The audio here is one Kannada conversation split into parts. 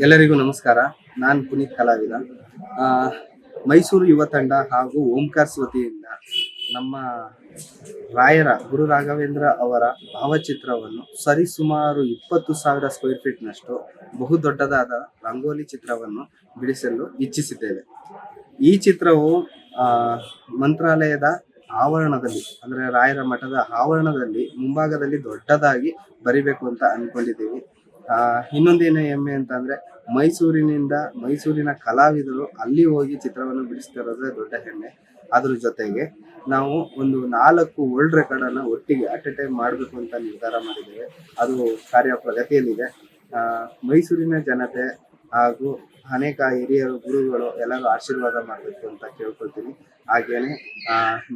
ಎಲ್ಲರಿಗೂ ನಮಸ್ಕಾರ. ನಾನು ಪುನೀತ್ ಕಲಾವಿದ. ಮೈಸೂರು ಯುವ ತಂಡ ಹಾಗೂ ಓಂಕಾರ್ಸ್ ವತಿಯಿಂದ ನಮ್ಮ ರಾಯರ ಗುರು ರಾಘವೇಂದ್ರ ಅವರ ಭಾವಚಿತ್ರವನ್ನು ಸರಿಸುಮಾರು ಇಪ್ಪತ್ತು ಸಾವಿರ ಸ್ಕ್ವೇರ್ ಫೀಟ್ನಷ್ಟು ಬಹುದೊಡ್ಡದಾದ ರಂಗೋಲಿ ಚಿತ್ರವನ್ನು ಬಿಡಿಸಲು ಇಚ್ಛಿಸಿದ್ದೇವೆ. ಈ ಚಿತ್ರವು ಮಂತ್ರಾಲಯದ ಆವರಣದಲ್ಲಿ, ಅಂದ್ರೆ ರಾಯರ ಮಠದ ಆವರಣದಲ್ಲಿ ಮುಂಭಾಗದಲ್ಲಿ ದೊಡ್ಡದಾಗಿ ಬರಿಬೇಕು ಅಂತ ಅನ್ಕೊಂಡಿದ್ದೀವಿ. ಆ ಇನ್ನೊಂದೇನು ಹೆಮ್ಮೆ ಅಂತಂದ್ರೆ ಮೈಸೂರಿನಿಂದ ಮೈಸೂರಿನ ಕಲಾವಿದರು ಅಲ್ಲಿ ಹೋಗಿ ಚಿತ್ರವನ್ನು ಬಿಡಿಸ್ತಿರೋದೇ ದೊಡ್ಡ ಹೆಮ್ಮೆ. ಅದ್ರ ಜೊತೆಗೆ ನಾವು ಒಂದು ನಾಲ್ಕು ವರ್ಲ್ಡ್ ರೆಕಾರ್ಡ್ ಅನ್ನ ಒಟ್ಟಿಗೆ ಅಟ್ ಎ ಟೈಮ್ ಮಾಡಬೇಕು ಅಂತ ನಿರ್ಧಾರ ಮಾಡಿದ್ದೇವೆ. ಅದು ಕಾರ್ಯ ಪ್ರಗತಿಯಲ್ಲಿದೆ. ಮೈಸೂರಿನ ಜನತೆ ಹಾಗೂ ಅನೇಕ ಹಿರಿಯರು, ಗುರುಗಳು ಎಲ್ಲರೂ ಆಶೀರ್ವಾದ ಮಾಡಬೇಕು ಅಂತ ಕೇಳ್ಕೊಳ್ತೀನಿ. ಹಾಗೇನೆ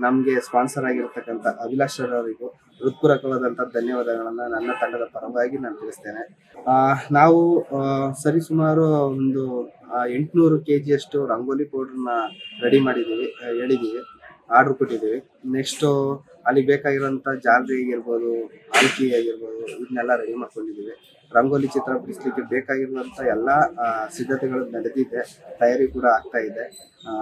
ನಮಗೆ ಸ್ಪಾನ್ಸರ್ ಆಗಿರ್ತಕ್ಕಂಥ ಅಭಿಲಾಷರವರಿಗೂ ಹೃತ್ಪೂರ್ವಕವಾದಂಥ ಧನ್ಯವಾದಗಳನ್ನ ನನ್ನ ತಂಡದ ಪರವಾಗಿ ನಾನು ತಿಳಿಸ್ತೇನೆ. ಆ, ನಾವು ಸರಿಸುಮಾರು ಒಂದು ಎಂಟುನೂರು ಕೆ ಜಿಯಷ್ಟು ರಂಗೋಲಿ ಪೌಡರ್ನ ರೆಡಿ ಮಾಡಿದ್ದೀವಿ ಹೇಳಿದ್ದೀವಿ ಆರ್ಡರ್ ಕೊಟ್ಟಿದ್ದೀವಿ. ನೆಕ್ಸ್ಟು ಅಲ್ಲಿ ಬೇಕಾಗಿರೋಂಥ ಜಾಲರಿ ಆಗಿರ್ಬೋದು ಆಲ್ಕಿ ಆಗಿರ್ಬೋದು ಇದನ್ನೆಲ್ಲ ರೆಡಿ ಮಾಡ್ಕೊಂಡಿದ್ದೀವಿ. ರಂಗೋಲಿ ಚಿತ್ರ ಬಿಡಿಸ್ಲಿಕ್ಕೆ ಬೇಕಾಗಿರುವಂಥ ಎಲ್ಲ ಸಿದ್ಧತೆಗಳು ನಡೆದಿದೆ ತಯಾರಿ ಕೂಡ ಆಗ್ತಾ ಇದೆ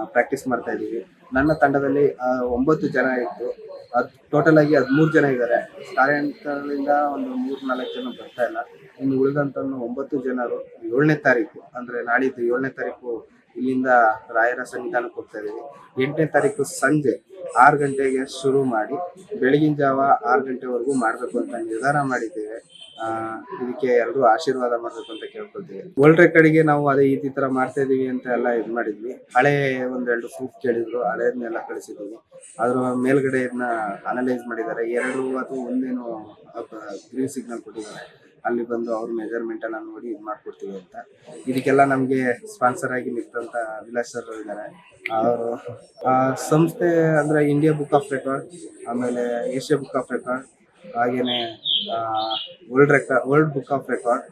ಪ್ರಾಕ್ಟೀಸ್ ಮಾಡ್ತಾ ಇದ್ದೀವಿ. ನನ್ನ ತಂಡದಲ್ಲಿ ಒಂಬತ್ತು ಜನ ಇತ್ತು ಅದ್ ಟೋಟಲ್ ಆಗಿ ಹದಿಮೂರು ಜನ ಇದ್ದಾರೆ ಕಾರ್ಯಾಂತರದಿಂದ ಒಂದು ಮೂರ್ ನಾಲ್ಕು ಜನ ಬರ್ತಾ ಇಲ್ಲ. ಇನ್ನು ಉಳಿದಂತ ಒಂಬತ್ತು ಜನರು ಏಳನೇ ತಾರೀಕು, ಅಂದ್ರೆ ನಾಡಿದ್ದು ಏಳನೇ ತಾರೀಕು ಇಲ್ಲಿಂದ ರಾಯರ ಸನ್ನಿಧಾನಕ್ಕೆ ಹೋಗ್ತಾ ಇದೀವಿ ಎಂಟನೇ ತಾರೀಕು ಸಂಜೆ ಆರು ಗಂಟೆಗೆ ಶುರು ಮಾಡಿ, ಬೆಳಗಿನ ಜಾವ ಆರು ಗಂಟೆವರೆಗೂ ಮಾಡಬೇಕು ಅಂತ ನಿರ್ಧಾರ ಮಾಡಿದ್ದೇವೆ. ಇದಕ್ಕೆ ಎಲ್ಲರೂ ಆಶೀರ್ವಾದ ಮಾಡ್ಬೇಕು ಅಂತ ಕೇಳ್ಕೊಳ್ತೀವಿ. ವರ್ಲ್ಡ್ ರೆಕಾರ್ಡ್ಗೆ ನಾವು ಅದೇ ಈ ತರ ಮಾಡ್ತಾ ಇದೀವಿ ಅಂತ ಎಲ್ಲ ಇದು ಮಾಡಿದ್ವಿ. ಹಳೆ ಒಂದೆರಡು ಪ್ರೂಫ್ ಕೇಳಿದ್ರು ಹಳೆಯದನ್ನೆಲ್ಲ ಕಳಿಸಿದ್ವಿ ಅದ್ರ ಮೇಲ್ಗಡೆ ಇದನ್ನ ಅನಲೈಸ್ ಮಾಡಿದ್ದಾರೆ. ಎರಡು ಅಥವಾ ಒಂದೇನು ಗ್ರೀನ್ ಸಿಗ್ನಲ್ ಕೊಟ್ಟಿದ್ದಾರೆ. ಅಲ್ಲಿ ಬಂದು ಅವ್ರ ಮೆಜರ್ಮೆಂಟ್ ಎಲ್ಲ ನೋಡಿ ಇದು ಮಾಡ್ಕೊಡ್ತೀವಿ ಅಂತ. ಇದಕ್ಕೆಲ್ಲ ನಮಗೆ ಸ್ಪಾನ್ಸರ್ ಆಗಿ ನಿಂತಂತ ಅಭಿಲಾಷ್ ಸರ್ ಇದ್ದಾರೆ ಅವರು ಸಂಸ್ಥೆ ಅಂದ್ರೆ ಇಂಡಿಯಾ ಬುಕ್ ಆಫ್ ರೆಕಾರ್ಡ್ ಆಮೇಲೆ ಏಷ್ಯಾ ಬುಕ್ ಆಫ್ ರೆಕಾರ್ಡ್ ಹಾಗೇನೆ world record world book of record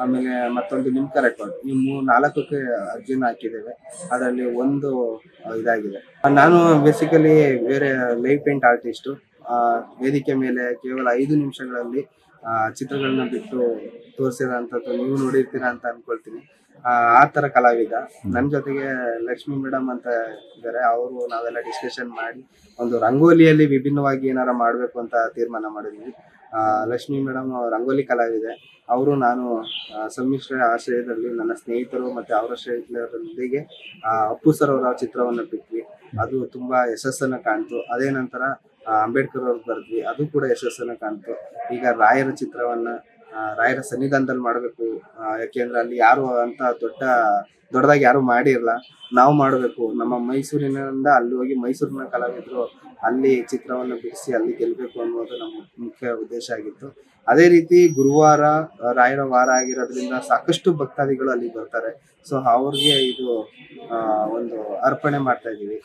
ಆಮೇಲೆ ಮತ್ತೊಂದು ನಿಮ್ಕ ರೆಕಾರ್ಡ್ ಈ ಮೂರು ನಾಲ್ಕಕ್ಕೆ ಅರ್ಜಿನ ಹಾಕಿದ್ದೇವೆ. ಅದರಲ್ಲಿ ಒಂದು ಇದಾಗಿದೆ. ನಾನು ಬೇಸಿಕಲಿ ಬೇರೆ ಲೈವ್ ಪೇಂಟ್ ಆರ್ಟಿಸ್ಟು ವೇದಿಕೆ ಮೇಲೆ ಕೇವಲ ಐದು ನಿಮಿಷಗಳಲ್ಲಿ ಚಿತ್ರಗಳನ್ನ ಬಿಟ್ಟು ತೋರಿಸಿರೋಂಥದ್ದು ನೀವು ನೋಡಿರ್ತೀರಾ ಅಂತ ಅನ್ಕೊಳ್ತೀನಿ. ಆ ತರ ಕಲಾವಿದ. ನನ್ನ ಜೊತೆಗೆ ಲಕ್ಷ್ಮಿ ಮೇಡಮ್ ಅಂತ ಇದ್ದಾರೆ. ಅವರು ನಾವೆಲ್ಲ ಡಿಸ್ಕಷನ್ ಮಾಡಿ ಒಂದು ರಂಗೋಲಿಯಲ್ಲಿ ವಿಭಿನ್ನವಾಗಿ ಏನಾರ ಮಾಡಬೇಕು ಅಂತ ತೀರ್ಮಾನ ಮಾಡಿದ್ವಿ. ಆ, ಲಕ್ಷ್ಮಿ ಮೇಡಮ್ ರಂಗೋಲಿ ಕಲಾವಿದೆ. ಅವರು ನಾನು ಸಮ್ಮಿಶ್ರ ಆಶ್ರಯದಲ್ಲಿ ನನ್ನ ಸ್ನೇಹಿತರು ಮತ್ತೆ ಅವರ ಸ್ನೇಹಿತರೊಂದಿಗೆ ಅಪ್ಪು ಸರ್ ಅವರ ಚಿತ್ರವನ್ನು ಬಿಟ್ವಿ. ಅದು ತುಂಬಾ ಯಶಸ್ಸನ್ನು ಕಾಣ್ತು. ಅದೇ ನಂತರ ಅಂಬೇಡ್ಕರ್ ಅವ್ರು ಬರೆದ್ವಿ. ಅದು ಕೂಡ ಯಶಸ್ಸನ್ನು ಕಾಣ್ತು. ಈಗ ರಾಯರ ಚಿತ್ರವನ್ನ ರಾಯರ ಸನ್ನಿಧಾನದಲ್ಲಿ ಮಾಡಬೇಕು. ಯಾಕೆಂದ್ರೆ ಅಲ್ಲಿ ಯಾರು ಅಂತ ದೊಡ್ಡ, ದೊಡ್ಡದಾಗಿ ಯಾರು ಮಾಡಿರಲ್ಲ. ನಾವು ಮಾಡಬೇಕು. ನಮ್ಮ ಮೈಸೂರಿನಿಂದ ಅಲ್ಲಿ ಹೋಗಿ ಮೈಸೂರಿನ ಕಲಾವಿದರು ಅಲ್ಲಿ ಚಿತ್ರವನ್ನು ಬಿಡಿಸಿ ಅಲ್ಲಿ ಗೆಲ್ಲಬೇಕು ಅನ್ನೋದು ನಮ್ಮ ಮುಖ್ಯ ಉದ್ದೇಶ ಆಗಿತ್ತು. ಅದೇ ರೀತಿ ಗುರುವಾರ ರಾಯರ ವಾರ ಆಗಿರೋದ್ರಿಂದ ಸಾಕಷ್ಟು ಭಕ್ತಾದಿಗಳು ಅಲ್ಲಿ ಬರ್ತಾರೆ. ಸೊ ಅವ್ರಿಗೆ ಇದು ಒಂದು ಅರ್ಪಣೆ ಮಾಡ್ತಾ ಇದೀವಿ